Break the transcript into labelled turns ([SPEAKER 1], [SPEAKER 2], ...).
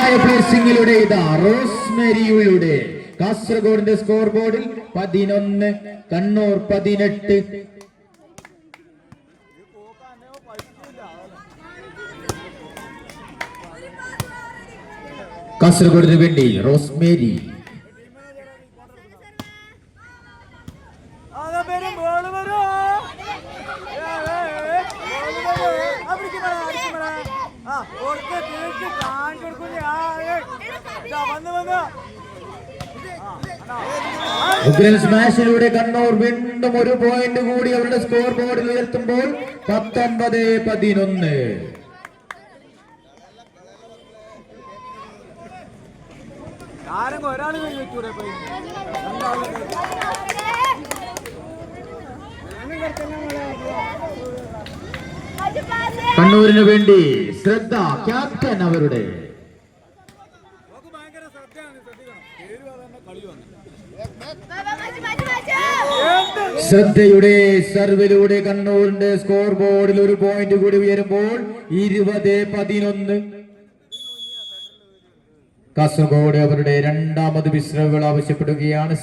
[SPEAKER 1] മനോഹരമായ പ്ലേസിംഗിലൂടെ ഇതാ റോസ്മെരിയുടെ കാസർഗോഡിന്റെ സ്കോർ ബോർഡിൽ പതിനൊന്ന് കണ്ണൂർ പതിനെട്ട്. കാസർഗോഡിന് വേണ്ടി റോസ്മേരി.
[SPEAKER 2] അതാ വരും
[SPEAKER 1] ഉഗ്രൻ സ്മാഷിലൂടെ കണ്ണൂർ വീണ്ടും ഒരു പോയിന്റ് കൂടി അവരുടെ സ്കോർ ബോർഡിൽ ഉയർത്തുമ്പോൾ പത്തൊമ്പത് പതിനൊന്ന്.
[SPEAKER 2] കണ്ണൂരിനു ഒരാൾ
[SPEAKER 1] കണ്ണൂരിന് വേണ്ടി ശ്രദ്ധ ക്യാപ്റ്റൻ അവരുടെ. ശ്രദ്ധയുടെ സർവിലൂടെ കണ്ണൂരിന്റെ സ്കോർ ബോർഡിൽ ഒരു പോയിന്റ് കൂടി ഉയരുമ്പോൾ ഇരുപത് പതിനൊന്ന്. കാസർഗോഡ് അവരുടെ രണ്ടാമത് വിശ്രമങ്ങൾ ആവശ്യപ്പെടുകയാണ്.